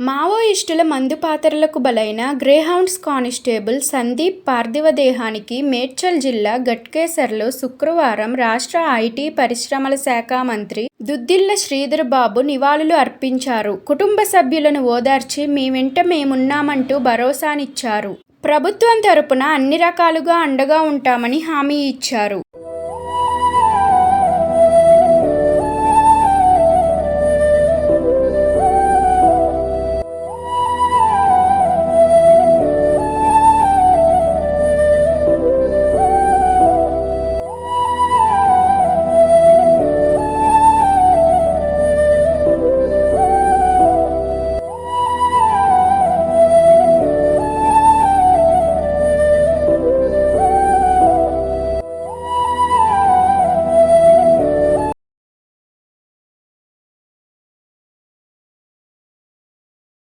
మావోయిస్టుల మందుపాతరలకు బలైన Greyhounds constable Sandeep పార్థివ దేహానికి మేడ్చల్ జిల్లా గట్కేసర్లో శుక్రవారం రాష్ట్ర ఐటీ, పరిశ్రమల శాఖ మంత్రి దుద్దిల్ల శ్రీధర్ బాబు నివాళులు అర్పించారు. కుటుంబ సభ్యులను ఓదార్చి మీ వెంట మేమున్నామంటూ భరోసానిచ్చారు. ప్రభుత్వం తరపున అన్ని రకాలుగా అండగా ఉంటామని హామీ ఇచ్చారు.